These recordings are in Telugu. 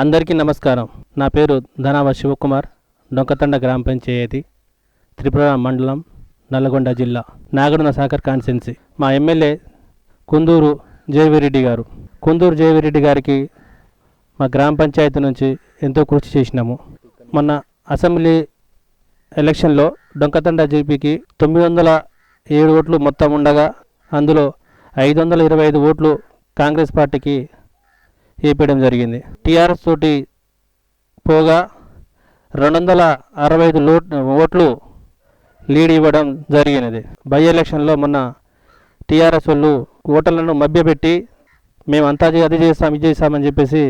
అందరికీ నమస్కారం. నా పేరు ధనావ శివకుమార్ డొంకతండ గ్రామ పంచాయతీ త్రిపుర మండలం నల్లగొండ జిల్లా నాగడున సాగర్ కాన్సెన్సీ మా ఎమ్మెల్యే కుందూరు జయవిరెడ్డి గారు. కుందూరు జయవిరెడ్డి గారికి మా గ్రామ పంచాయతీ నుంచి ఎంతో కృషి చేసినాము. మొన్న అసెంబ్లీ ఎలక్షన్లో డొంకతండ జీపీకి తొమ్మిది వందల ఏడు ఓట్లు మొత్తం ఉండగా అందులో ఐదు వందల ఇరవై ఐదు ఓట్లు కాంగ్రెస్ పార్టీకి వేపేయడం జరిగింది. టీఆర్ఎస్ తోటి పోగా రెండు వందల అరవై ఐదు లో ఓట్లు లీడ్ ఇవ్వడం జరిగినది. బై ఎలక్షన్లో మొన్న టీఆర్ఎస్ వాళ్ళు ఓటర్లను మభ్యపెట్టి మేము అంతా అది చేస్తాం ఇది చేస్తామని చెప్పేసి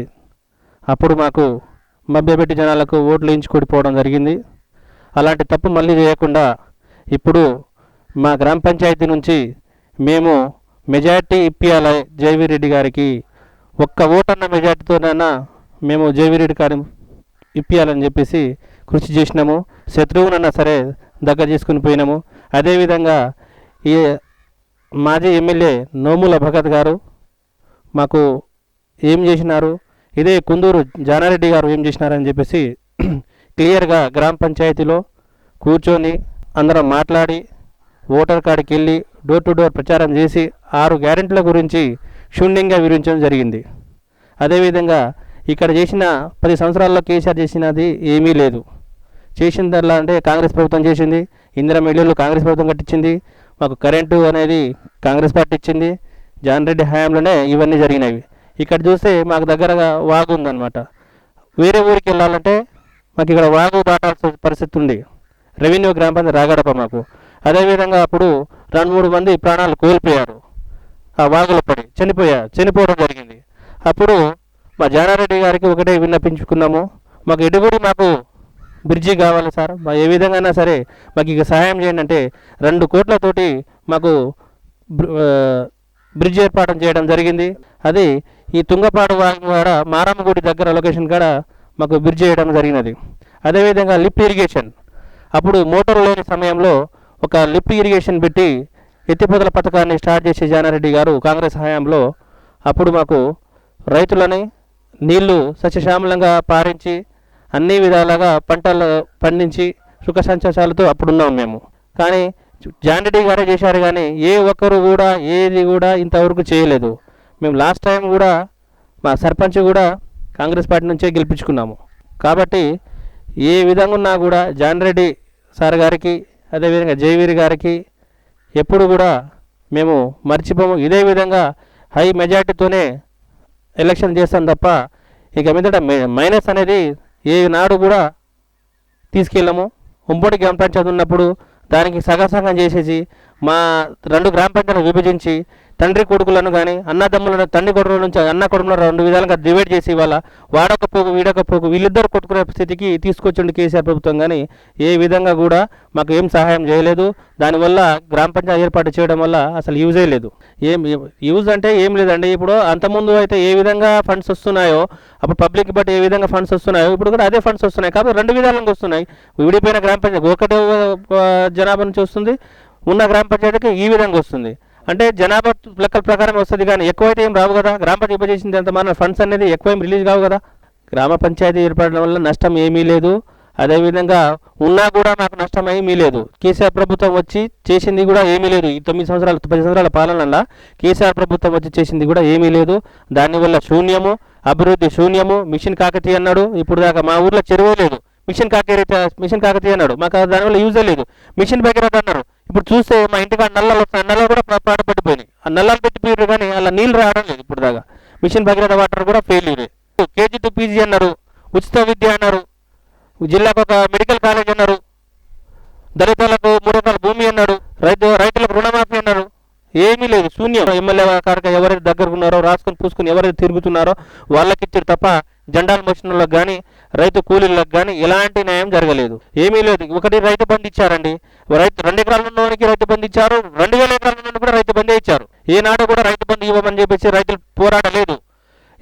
అప్పుడు మాకు మభ్యపెట్టి జనాలకు ఓట్లు వేయించుకొడిపోవడం జరిగింది. అలాంటి తప్పు మళ్ళీ చేయకుండా ఇప్పుడు మా గ్రామ పంచాయతీ నుంచి మేము మెజార్టీ ఇప్పియాలి జయవీరెడ్డి గారికి ఒక్క ఓటన్న మెజార్టీతోనైనా మేము జయవీరెడ్డి గారి ఇప్పియాలని చెప్పేసి కృషి చేసినాము. శత్రువునన్నా సరే దగ్గర చేసుకుని పోయినాము. అదేవిధంగా ఈ మాజీ ఎమ్మెల్యే నోముల భగత్ గారు మాకు ఏం చేసినారు? ఇదే కుందూరు జానారెడ్డి గారు ఏం చేసినారని చెప్పేసి క్లియర్గా గ్రామ పంచాయతీలో కూర్చొని అందరం మాట్లాడి ఓటర్ కాడికి వెళ్ళి డోర్ టు డోర్ ప్రచారం చేసి ఆరు గ్యారెంటీల గురించి శూన్యంగా వివరించడం జరిగింది. అదేవిధంగా ఇక్కడ చేసిన పది సంవత్సరాల్లో కేసీఆర్ చేసినది ఏమీ లేదు. చేసిందల్లా అంటే కాంగ్రెస్ ప్రభుత్వం చేసింది. ఇందిరా మిల్లులు కాంగ్రెస్ ప్రభుత్వం కట్టించింది. మాకు కరెంటు అనేది కాంగ్రెస్ పార్టీ ఇచ్చింది. జాన్ రెడ్డి హయాంలోనే ఇవన్నీ జరిగినవి. ఇక్కడ చూస్తే మాకు దగ్గరగా వాగు ఉందన్నమాట. వేరే ఊరికి వెళ్ళాలంటే మాకు ఇక్కడ వాగు దాటాల్సిన పరిస్థితి ఉంది. రెవెన్యూ గ్రామ పంచాయతీ రాగడప మాకు. అదేవిధంగా అప్పుడు రెండు మూడు మంది ప్రాణాలు కోల్పోయారు. వాగులో పడి చనిపోయా చనిపోవడం జరిగింది. అప్పుడు మా జానారెడ్డి గారికి ఒకటే విన్నపించుకున్నాము మాకు ఎడుగుడి మాకు బ్రిడ్జి కావాలి సార్. మా ఏ విధంగా అయినా సరే మాకు ఇక సహాయం చేయండి అంటే రెండు కోట్లతోటి మాకు బ్రిడ్జ్ ఏర్పాటు చేయడం జరిగింది. అది ఈ తుంగపాడు వాగు ద్వారా మారమ్మ గుడి దగ్గర లొకేషన్ కాడ మాకు బ్రిడ్జ్ చేయడం జరిగినది. అదేవిధంగా లిఫ్ట్ ఇరిగేషన్. అప్పుడు మోటార్ లేని సమయంలో ఒక లిఫ్ట్ ఇరిగేషన్ పెట్టి ఎత్తిపోతల పథకాన్ని స్టార్ట్ చేసే జానారెడ్డి గారు కాంగ్రెస్ హయాంలో అప్పుడు మాకు రైతులని నీళ్ళు సస్యశ్యామలంగా పారించి అన్ని విధాలుగా పంటలు పండించి సుఖ సంతోషాలతో అప్పుడున్నాం మేము. కానీ జానరెడ్డి గారే చేశారు కానీ ఏ ఒక్కరు కూడా ఏది కూడా ఇంతవరకు చేయలేదు. మేము లాస్ట్ టైం కూడా మా సర్పంచ్ కూడా కాంగ్రెస్ పార్టీ నుంచే గెలిపించుకున్నాము. కాబట్టి ఏ విధంగా ఉన్నా కూడా జానరెడ్డి సార్ గారికి అదేవిధంగా జయవీర్ గారికి ఎప్పుడు కూడా మేము మర్చిపోము. ఇదే విధంగా హై మెజార్టీతోనే ఎలక్షన్ చేస్తాం తప్ప ఇక మీదట మైనస్ అనేది ఏ నాడు కూడా తీసుకెళ్ళము. ఉంపటి గ్రామ పంచాయతీ ఉన్నప్పుడు దానికి సగసగం చేసేసి మా రెండు గ్రామ పంచాయతీలను విభజించి తండ్రి కొడుకులను కానీ అన్నదమ్ములను తండ్రి కొడుకుల నుంచి అన్న కొడుకులను రెండు విధాలుగా డివైడ్ చేసి ఇవాళ వాడొక పోగు వీడొక పోగు వీళ్ళిద్దరు కొట్టుకునే స్థితికి తీసుకొచ్చిండు కేసీఆర్ ప్రభుత్వం కానీ ఏ విధంగా కూడా మాకు ఏం సహాయం చేయలేదు. దానివల్ల గ్రామ పంచాయతీ ఏర్పాటు చేయడం వల్ల అసలు యూజే లేదు. ఏం యూజ్ అంటే ఏం లేదండి. ఇప్పుడు అంతకుముందు అయితే ఏ విధంగా ఫండ్స్ వస్తున్నాయో అప్పుడు పబ్లిక్ బట్టి ఏ విధంగా ఫండ్స్ వస్తున్నాయో ఇప్పుడు కూడా అదే ఫండ్స్ వస్తున్నాయి. కాబట్టి రెండు విధాలుగా వస్తున్నాయి. విడిపోయిన గ్రామ పంచాయతీ ఒకటే జనాభా నుంచి వస్తుంది. ఉన్న గ్రామ పంచాయతీకి ఈ విధంగా వస్తుంది. అంటే జనాభా లెక్కల ప్రకారం వస్తుంది కానీ ఎక్కువైతే ఏం రావు కదా. గ్రామ పంచాయతీ చేసింది అంత మన ఫండ్స్ అనేది ఎక్కువ ఏం రిలీజ్ కావు కదా. గ్రామ పంచాయతీ ఏర్పడడం వల్ల నష్టం ఏమీ లేదు. అదేవిధంగా ఉన్నా కూడా నాకు నష్టం ఏమీ లేదు. కేసీఆర్ ప్రభుత్వం వచ్చి చేసింది కూడా ఏమీ లేదు. ఈ తొమ్మిది సంవత్సరాలు పది సంవత్సరాల పాలనలో కేసీఆర్ ప్రభుత్వం వచ్చి చేసింది కూడా ఏమీ లేదు. దానివల్ల శూన్యము అభివృద్ధి శూన్యము మిషన్ కాకతీయ అన్నాడు. ఇప్పుడు దాకా మా ఊర్లో చెరువు లేదు. మిషన్ కాకేరే మిషన్ కాకతీయ అన్నాడు మాకు దానివల్ల యూజే లేదు. మిషన్ భగీరథ అన్నారు. ఇప్పుడు చూస్తే మా ఇంటికాడ నల్లలు వస్తున్నాయి నల్లలు కూడా పా- పట్టిపోయినాయి. ఆ నల్లలు పెట్టిపోయారు కానీ అలా నీళ్ళు రావడం లేదు ఇప్పుడు దాకా. మిషన్ భగీరథ వాటర్ కూడా ఫెయిల్యూరే కేజీ టు పీజీ అన్నారు. ఉచిత విద్య అన్నారు. జిల్లాకు ఒక మెడికల్ కాలేజ్ అన్నారు. దళితులకు మూడు రకాల భూమి అన్నాడు రైతు రైతులకు రుణమాఫీ అన్నారు. ఏమీ లేదు. శూన్యం. ఎమ్మెల్యే కారక ఎవరైతే దగ్గరకున్నారో రాసుకొని పూసుకొని ఎవరైతే తిరుగుతున్నారో వాళ్ళకి ఇచ్చారు తప్ప జెండాలు మోసిన వాళ్ళకి కానీ రైతు కూలీలకు కానీ ఎలాంటి న్యాయం జరగలేదు. ఏమీ లేదు. ఒకటి రైతు బంధు ఇచ్చారండి. రైతు రెండు ఎకరాల ఉన్నవానికి రైతు బంధు ఇచ్చారు. రెండు వేల ఎకరాల నుండి కూడా రైతు బంధే ఇచ్చారు. ఏనాడు కూడా రైతు బంధు ఇవ్వమని చెప్పేసి రైతులు పోరాడలేదు.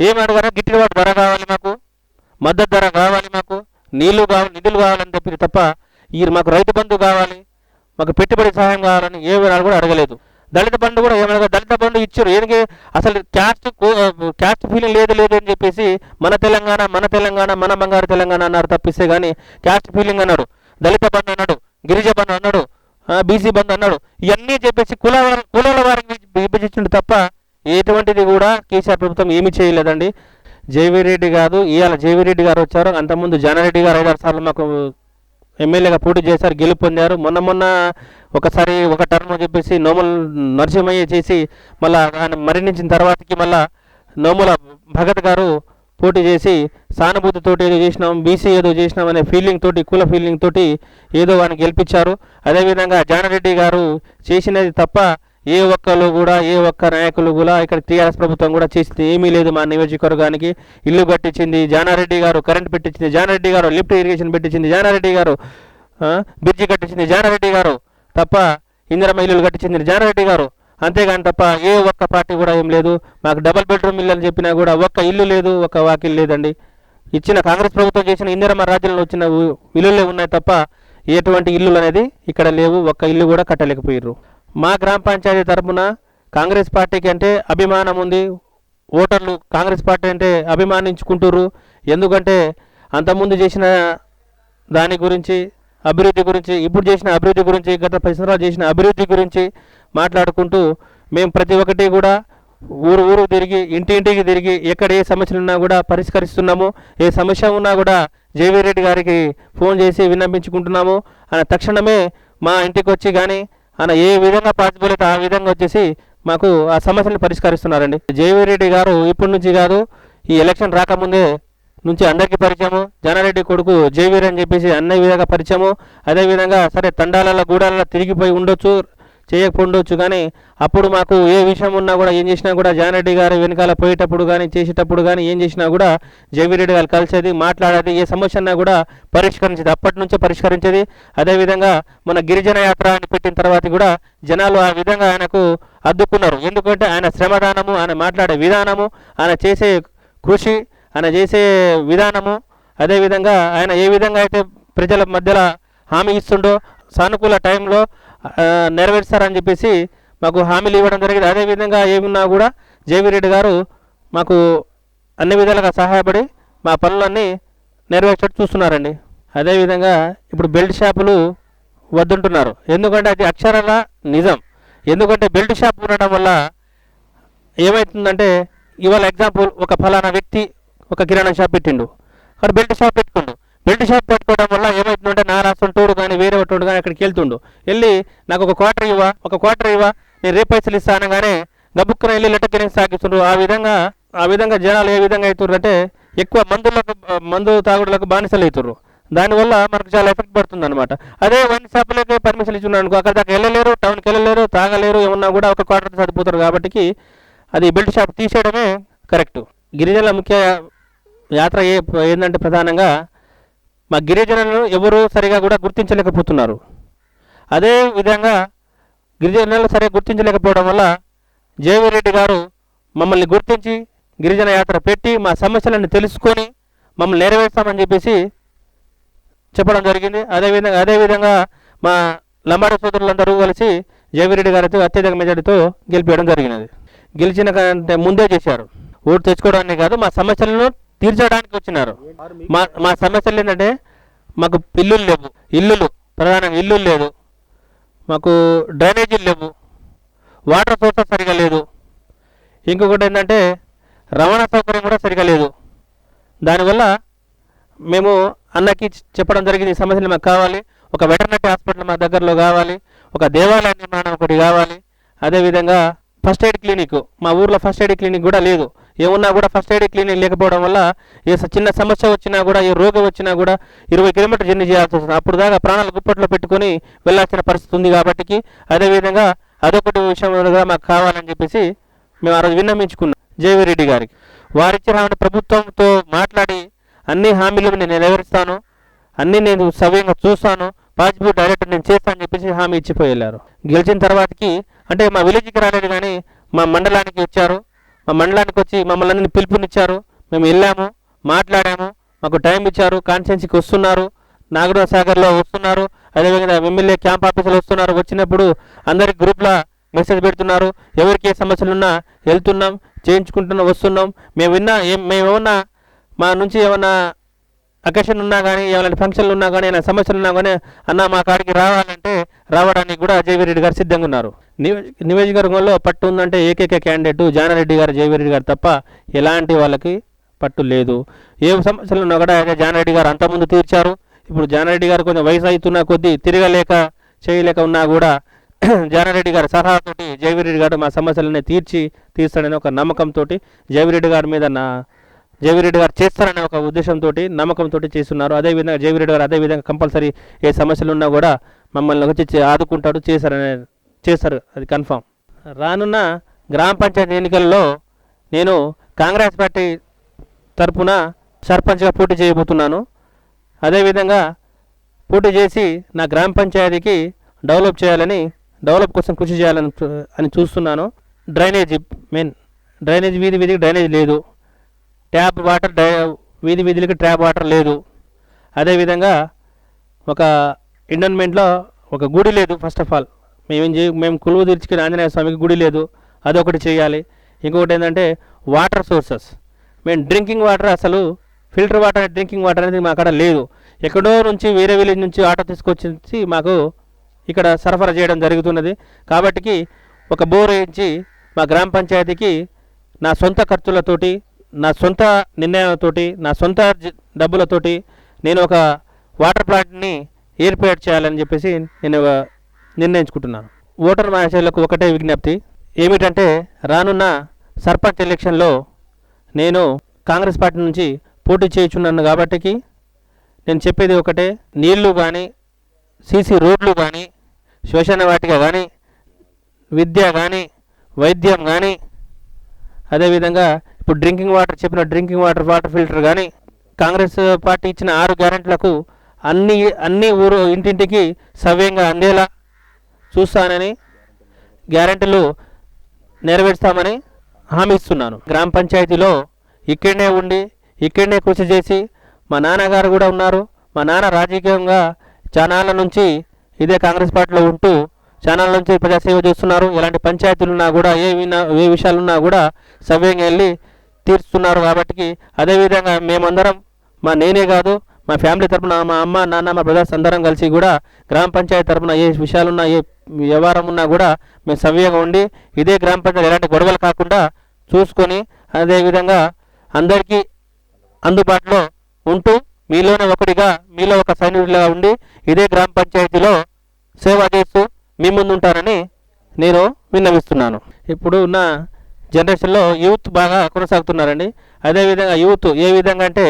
ఏమి అడగారా? గిట్టుబాటు ధర కావాలి మాకు. మద్దతు ధర కావాలి మాకు. నీళ్ళు కావాలి నిధులు కావాలని చెప్పి తప్ప ఈ మాకు రైతు బంధు కావాలి. మాకు పెట్టుబడి సహాయం కావాలని ఏ వివరాలు కూడా అడగలేదు. దళిత బంధు కూడా ఏమనగా దళిత బంధు ఇచ్చారు. ఎందుకే అసలు క్యాస్ట్ క్యాస్ట్ ఫీలింగ్ లేదు లేదు అని చెప్పేసి మన తెలంగాణ మన తెలంగాణ మన బంగారు తెలంగాణ అన్నారు తప్పిస్తే కానీ క్యాస్ట్ ఫీలింగ్ అన్నాడు. దళిత బంధు అన్నాడు గిరిజ బంధు అన్నాడు బీసీ బంధు అన్నాడు ఇవన్నీ చెప్పేసి కుల కులాల వారిని విభజించిండు తప్ప ఎటువంటిది కూడా కేసీఆర్ ప్రభుత్వం ఏమీ చేయలేదండి. జేవీ రెడ్డి కాదు ఇవాళ జేవీ రెడ్డి గారు వచ్చారు. అంతకుముందు జానారెడ్డి గారు ఐదారు సార్లు మాకు ఎమ్మెల్యేగా పోటీ చేశారు గెలుపొందారు మొన్న మొన్న ఒకసారి ఒక టర్మ్ చెప్పేసి నోముల నరసింహయ్య చేసి మళ్ళా ఆయన మరణించిన తర్వాతకి మళ్ళా నోముల భగత్ గారు పోటీ చేసి సానుభూతితోటి ఏదో చేసినాం బీసీ ఏదో చేసినాం అనే ఫీలింగ్ తోటి కుల ఫీలింగ్ తోటి ఏదో ఆయన గెలిపించారు. అదేవిధంగా జానరెడ్డి గారు చేసినది తప్ప ఏ ఒక్కరు కూడా ఏ ఒక్క నాయకులు కూడా ఇక్కడ టీఆర్ఎస్ ప్రభుత్వం కూడా చేసింది ఏమీ లేదు మా నియోజకవర్గానికి. ఇల్లు కట్టించింది జానారెడ్డి గారు కరెంట్ పెట్టించింది జానారెడ్డి గారు లిఫ్ట్ ఇరిగేషన్ పెట్టించింది జానారెడ్డి గారు బ్రిడ్జి కట్టించింది జానారెడ్డి గారు. తప్ప ఇందిరమ్మ ఇల్లులు కట్టించింది జానారెడ్డి గారు. అంతేగాని తప్ప ఏ ఒక్క పార్టీ కూడా ఏం లేదు. మాకు డబల్ బెడ్రూమ్ ఇల్లు అని చెప్పినా కూడా ఒక్క ఇల్లు లేదు ఒక్క వాకిల్ లేదండి. ఇచ్చిన కాంగ్రెస్ ప్రభుత్వం చేసిన ఇందిరమ్మ రాజ్యంలో వచ్చిన ఉ- ఇల్లులే ఉన్నాయి తప్ప ఎటువంటి ఇల్లులు అనేది ఇక్కడ లేవు ఒక్క ఇల్లు కూడా కట్టలేకపోయారు మా గ్రామ పంచాయతీ తరపున కాంగ్రెస్ పార్టీకి అంటే అభిమానం ఉంది. ఓటర్లు కాంగ్రెస్ పార్టీ అంటే అభిమానించుకుంటుర్రు. ఎందుకంటే అంతకుముందు చేసిన దాని గురించి అభివృద్ధి గురించి ఇప్పుడు చేసిన అభివృద్ధి గురించి గత పది సంవత్సరాలు చేసిన అభివృద్ధి గురించి మాట్లాడుకుంటూ మేము ప్రతి ఒక్కటి కూడా ఊరు ఊరు తిరిగి ఇంటి ఇంటికి తిరిగి ఎక్కడ ఏ సమస్యలు ఉన్నా కూడా పరిష్కరిస్తున్నాము. ఏ సమస్య ఉన్నా కూడా జేవీ రెడ్డి గారికి ఫోన్ చేసి విన్నపించుకుంటున్నాము. ఆయన తక్షణమే మా ఇంటికి వచ్చి కానీ ఆయన ఏ విధంగా పాసిబిలిటీ ఆ విధంగా వచ్చేసి మాకు ఆ సమస్యను పరిష్కరిస్తున్నారండి. జేవీ రెడ్డి గారు ఇప్పటి నుంచి కాదు ఈ ఎలక్షన్ రాకముందే నుంచి అందరికీ పరిచయము. జనారెడ్డి కొడుకు జేవీర్ అని చెప్పేసి అన్ని విధంగా పరిచయము. అదేవిధంగా సరే తండాలలో గూడాలలో తిరిగిపోయి ఉండొచ్చు చేయకపోండొచ్చు కానీ అప్పుడు మాకు ఏ విషయం ఉన్నా కూడా ఏం చేసినా కూడా జానరెడ్డి గారు వెనకాల పోయేటప్పుడు కానీ చేసేటప్పుడు కానీ ఏం చేసినా కూడా జేవీరెడ్డి గారు కలిసేది మాట్లాడేది ఏ సమస్య అన్నా కూడా పరిష్కరించేది అప్పటి నుంచే పరిష్కరించేది. అదేవిధంగా మన గిరిజన యాత్ర అని పెట్టిన తర్వాత కూడా జనాలు ఆ విధంగా ఆయనకు అద్దుకున్నారు ఎందుకంటే ఆయన శ్రమదానము ఆయన మాట్లాడే విధానము ఆయన చేసే కృషి ఆయన చేసే విధానము అదేవిధంగా ఆయన ఏ విధంగా అయితే ప్రజల మధ్యలో హామీ ఇస్తుండో సానుకూల టైంలో నెరవేరుస్తారని చెప్పేసి మాకు హామీలు ఇవ్వడం జరిగింది. అదేవిధంగా ఏమున్నా కూడా జేవిరెడ్డి గారు మాకు అన్ని విధాలుగా సహాయపడి మా పనులన్నీ నెరవేర్చేట్టు చూస్తున్నారండి. అదేవిధంగా ఇప్పుడు బెల్ట్ షాపులు వద్దుంటున్నారు. ఎందుకంటే అది అక్షరాల నిజం. ఎందుకంటే బెల్ట్ షాప్ ఉండడం వల్ల ఏమవుతుందంటే ఇవాళ ఎగ్జాంపుల్ ఒక ఫలానా వ్యక్తి ఒక కిరాణా షాప్ పెట్టిండు. అక్కడ బెల్ట్ షాప్ పెట్టుకుండు. బెల్ట్ షాప్ పెట్టుకోవడం వల్ల ఏమవుతుందంటే నా రాస్తుంటోడు కానీ వేరే వాటోడు కానీ అక్కడికి వెళ్తుండు. వెళ్ళి నాకు ఒక క్వార్టర్ ఇవ్వా ఒక క్వార్టర్ ఇవ్వా నేను రేపు పైసలు ఇస్తా అనగానే గబుక్కున వెళ్ళి లెటకిని సాగిస్తుండ్రు. ఆ విధంగా ఆ విధంగా జనాలు ఏ విధంగా అవుతుర్రు అంటే ఎక్కువ మందులకు మందు తాగుడులకు బానిసలు అవుతుర్రు దానివల్ల మనకు చాలా ఎఫెక్ట్ పడుతుంది అనమాట అదే వన్ షాపులకి పర్మిషన్ ఇచ్చున్నాను అనుకో అక్కడ దాకా వెళ్ళలేరు టౌన్కి వెళ్ళలేరు తాగలేరు ఏమన్నా కూడా ఒక క్వార్టర్ సరిపోతారు కాబట్టి అది బెల్ట్ షాప్ తీసేయడమే కరెక్ట్. గిరిజనుల ముఖ్య యాత్ర ఏ ఏంటంటే ప్రధానంగా మా గిరిజనులను ఎవరు సరిగా కూడా గుర్తించలేకపోతున్నారు. అదే విధంగా గిరిజనులు సరిగా గుర్తించలేకపోవడం వల్ల జయవీరెడ్డి గారు మమ్మల్ని గుర్తించి గిరిజన యాత్ర పెట్టి మా సమస్యలను తెలుసుకొని మమ్మల్ని నెరవేర్స్తామని చెప్పేసి చెప్పడం జరిగింది. అదేవిధంగా అదేవిధంగా మా లంబాడ సోదరులందరూ కలిసి జయవీరెడ్డి గారితో అత్యధిక మెజార్టీతో గెలిపేయడం జరిగినది. గెలిచిన కంటే ముందే చేశారు. ఓటు తెచ్చుకోవడానికి కాదు మా సమస్యలను తీర్చడానికి వచ్చినారు. మా మా సమస్యలు ఏంటంటే మాకు ఇల్లులు లేవు ఇల్లులు ప్రధానంగా ఇల్లులు లేదు మాకు డ్రైనేజీలు లేవు వాటర్ సోర్సెస్ సరిగా లేదు. ఇంకొకటి ఏంటంటే రవాణా సౌకర్యం కూడా సరిగా లేదు. దానివల్ల మేము అన్నకి చెప్పడం జరిగింది ఈ సమస్యలు మాకు కావాలి. ఒక వెటర్నరీ హాస్పిటల్ మా దగ్గరలో కావాలి. ఒక దేవాలయ నిర్మాణం ఒకటి కావాలి. అదేవిధంగా ఫస్ట్ ఎయిడ్ క్లినిక్ మా ఊర్లో ఫస్ట్ ఎయిడ్ క్లినిక్ కూడా లేదు. ఏమున్నా కూడా ఫస్ట్ ఎయిడ్ క్లినిక్ లేకపోవడం వల్ల ఏ స- చిన్న సమస్య వచ్చినా కూడా ఏ రోగం వచ్చినా కూడా ఇరవై కిలోమీటర్ జర్నీ చేయాల్సి వస్తుంది. అప్పుడు దాకా ప్రాణాలు గుప్పట్లో పెట్టుకొని వెళ్ళాల్సిన పరిస్థితి ఉంది కాబట్టి అదేవిధంగా అదొకటి విషయం కూడా మాకు కావాలని చెప్పేసి మేము ఆ రోజు విన్నమించుకున్నాం జయవీరెడ్డి గారికి. వారిచ్చిన హామీ ప్రభుత్వంతో మాట్లాడి అన్ని హామీలు నేను నెరవేరుస్తాను. అన్నీ నేను సవ్యంగా చూస్తాను. పాజిటివ్ డైరెక్ట్ నేను చేస్తానని చెప్పేసి హామీ ఇచ్చిపోయి వెళ్ళారు గెలిచిన తర్వాతకి అంటే మా విలేజ్కి రాలేదు కానీ మా మండలానికి వచ్చారు. మా మండలానికి వచ్చి మమ్మల్ని అందరినీ పిలుపునిచ్చారు. మేము వెళ్ళాము మాట్లాడాము మాకు టైం ఇచ్చారు కాన్స్టెన్సీకి వస్తున్నారు నాగరాజ సాగర్లో వస్తున్నారు అదేవిధంగా ఎమ్మెల్యే క్యాంప్ ఆఫీసులు వస్తున్నారు. వచ్చినప్పుడు అందరి గ్రూప్లో మెసేజ్ పెడుతున్నారు. ఎవరికి ఏ సమస్యలు ఉన్నా వెళ్తున్నాం చేయించుకుంటున్నాం వస్తున్నాం. మేము విన్నా ఏం మేమేమన్నా మా నుంచి ఏమన్నా అకేషన్ ఉన్నా కానీ ఏమైనా ఫంక్షన్లు ఉన్నా కానీ ఏమైనా సమస్యలు ఉన్నా కానీ అన్న మా కాడికి రావాలంటే రావడానికి కూడా జయవీరెడ్డి గారు సిద్ధంగా ఉన్నారు. నియోజకవర్గంలో పట్టు ఉందంటే ఏకైక క్యాండిడేట్ జానారెడ్డి గారు జయవీరెడ్డి గారు తప్ప ఎలాంటి వాళ్ళకి పట్టు లేదు. ఏ సమస్యలు ఉన్నా కూడా జానారెడ్డి గారు అంతకుముందు తీర్చారు. ఇప్పుడు జానారెడ్డి గారు కొంచెం వయసు అవుతున్న కొద్దీ తిరగలేక చేయలేక ఉన్నా కూడా జానారెడ్డి గారి సలహాతోటి జయవీరెడ్డి గారు మా సమస్యలన్నీ తీర్చి తీస్తాడని ఒక నమ్మకంతో జయవీరెడ్డి గారి మీద నా జేవిరెడ్డి గారు చేస్తారనే ఒక ఉద్దేశంతో నమ్మకంతో చేస్తున్నారు. అదేవిధంగా జేవిరెడ్డి గారు అదేవిధంగా కంపల్సరీ ఏ సమస్యలు ఉన్నా కూడా మమ్మల్ని వచ్చి ఆదుకుంటాడు చేశారనే చేస్తారు. అది కన్ఫామ్. రానున్న గ్రామ పంచాయతీ ఎన్నికల్లో నేను కాంగ్రెస్ పార్టీ తరఫున సర్పంచ్గా పోటీ చేయబోతున్నాను. అదేవిధంగా పోటీ చేసి నా గ్రామ పంచాయతీకి డెవలప్ చేయాలని డెవలప్ కోసం కృషి చేయాలని చూ- అని చూస్తున్నాను. డ్రైనేజీ మెయిన్ డ్రైనేజ్ వీధి వీధికి డ్రైనేజ్ లేదు. ట్యాప్ వాటర్ డై వీధి వీధులకి ట్యాప్ వాటర్ లేదు. అదేవిధంగా ఒక ఇండన్మెంట్లో ఒక గుడి లేదు ఫస్ట్ ఆఫ్ ఆల్ మేమేం చేయ మేము కొలువు తీర్చుకుని ఆంజనేయ స్వామికి గుడి లేదు అదొకటి చేయాలి. ఇంకొకటి ఏంటంటే వాటర్ సోర్సెస్. మేము డ్రింకింగ్ వాటర్ అసలు ఫిల్టర్ వాటర్ డ్రింకింగ్ వాటర్ అనేది మా అక్కడ లేదు. ఎక్కడో నుంచి వేరే విలేజ్ నుంచి ఆటో తీసుకొచ్చి మాకు ఇక్కడ సరఫరా చేయడం జరుగుతున్నది. కాబట్టి ఒక బోర్ వేయించి మా గ్రామ పంచాయతీకి నా సొంత ఖర్చులతోటి నా సొంత నిర్ణయాలతోటి నా సొంత డబ్బులతోటి నేను ఒక వాటర్ ప్లాంట్ని ఏర్పాటు చేయాలని చెప్పేసి నేను నిర్ణయించుకుంటున్నాను. ఓటర్ మహాశయులకు ఒకటే విజ్ఞప్తి. ఏమిటంటే రానున్న సర్పంచ్ ఎలక్షన్లో నేను కాంగ్రెస్ పార్టీ నుంచి పోటీ చేయుచున్నాను కాబట్టికి నేను చెప్పేది ఒకటే నీళ్ళు కానీ సీసీ రోడ్లు కానీ శ్మశాన వాటిక కానీ విద్య కానీ వైద్యం కానీ అదేవిధంగా ఇప్పుడు డ్రింకింగ్ వాటర్ చెప్పిన డ్రింకింగ్ వాటర్ వాటర్ ఫిల్టర్ కానీ కాంగ్రెస్ పార్టీ ఇచ్చిన ఆరు గ్యారెంట్లకు అన్ని అన్ని ఊరు ఇంటింటికి సవ్యంగా అందేలా చూస్తానని గ్యారెంటీలు నెరవేరుస్తామని హామీ ఇస్తున్నాను. గ్రామ పంచాయతీలో ఇక్కడనే ఉండి ఇక్కడనే కృషి చేసి మా నాన్నగారు కూడా ఉన్నారు. మా నాన్న రాజకీయంగా చానాళ్ళ నుంచి ఇదే కాంగ్రెస్ పార్టీలో ఉంటూ చానాళ్ళ నుంచి ప్రజాసేవ చేస్తున్నారు. ఎలాంటి పంచాయతీలు ఉన్నా కూడా ఏ ఏ విషయాలున్నా కూడా సవ్యంగా వెళ్ళి తీరుస్తున్నారు కాబట్టి అదేవిధంగా మేమందరం మా నేనే కాదు మా ఫ్యామిలీ తరపున మా అమ్మ నాన్న మా బ్రదర్స్ అందరం కలిసి కూడా గ్రామ పంచాయతీ తరపున ఏ విషయాలున్నా ఏ వ్యవహారం ఉన్నా కూడా మేము సవ్యంగా ఉండి ఇదే గ్రామ పంచాయతీ ఎలాంటి గొడవలు కాకుండా చూసుకొని అదేవిధంగా అందరికీ అందుబాటులో ఉంటూ మీలోనే ఒకటిగా మీలో ఒక సైనికుడిగా ఉండి ఇదే గ్రామ పంచాయతీలో సేవ చేస్తూ మీ ముందు ఉంటారని నేను విన్నవిస్తున్నాను. ఇప్పుడు నా జనరేషన్లో యూత్ బాగా కొనసాగుతున్నారండి. అదేవిధంగా యూత్ ఏ విధంగా అంటే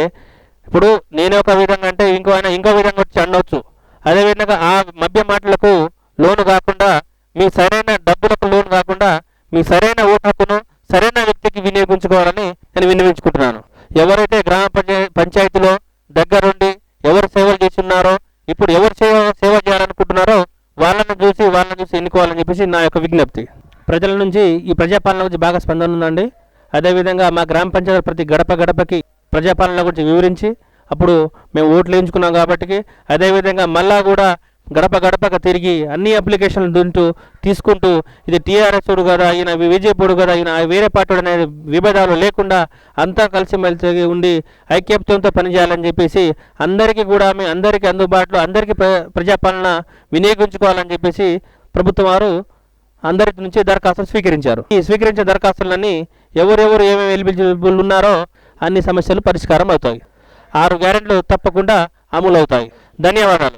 ఇప్పుడు నేను ఒక విధంగా అంటే ఇంకో ఆయన ఇంకో విధంగా వచ్చి అనవచ్చు అదేవిధంగా ఆ మధ్య మాటలకు లోను కాకుండా మీ సరైన డబ్బులకు లోను కాకుండా మీ సరైన ఓటు హక్కును సరైన వ్యక్తికి వినియోగించుకోవాలని నేను వినియోగించుకుంటున్నాను ఎవరైతే గ్రామ పంచాయ- పంచాయతీలో దగ్గరుండి ఎవరు సేవలు చేస్తున్నారో ఇప్పుడు ఎవరు సేవ సేవ చేయాలనుకుంటున్నారో వాళ్ళని చూసి వాళ్ళని చూసి ఎన్నుకోవాలని చెప్పేసి నా యొక్క విజ్ఞప్తి. ప్రజల నుంచి ఈ ప్రజాపాలన గురించి బాగా స్పందన ఉందండి. అదేవిధంగా మా గ్రామ పంచాయతీ ప్రతి గడప గడపకి ప్రజాపాలన గురించి వివరించి అప్పుడు మేము ఓట్లు వేయించుకున్నాం కాబట్టి అదేవిధంగా మళ్ళా కూడా గడప గడపక తిరిగి అన్ని అప్లికేషన్లు తింటూ తీసుకుంటూ ఇది టీఆర్ఎస్ కదా ఈయన బీజేపీడు కదా ఈయన వేరే పార్టీ అనే విభేదాలు లేకుండా అంతా కలిసిమెలిసి ఉండి ఐక్యత్వంతో పనిచేయాలని చెప్పేసి అందరికీ కూడా మీ అందరికీ అందుబాటులో అందరికీ ప్ర ప్రజాపాలన వినియోగించుకోవాలని చెప్పేసి ప్రభుత్వం వారు అందరి నుంచి దరఖాస్తులు స్వీకరించారు. ఈ స్వీకరించిన దరఖాస్తులన్నీ ఎవరెవరు ఏమేమి ఎలిజిబుల్ ఉన్నారో అన్ని సమస్యలు పరిష్కారం అవుతాయి. ఆరు గ్యారెంట్లు తప్పకుండా అమలు అవుతాయి ధన్యవాదాలు.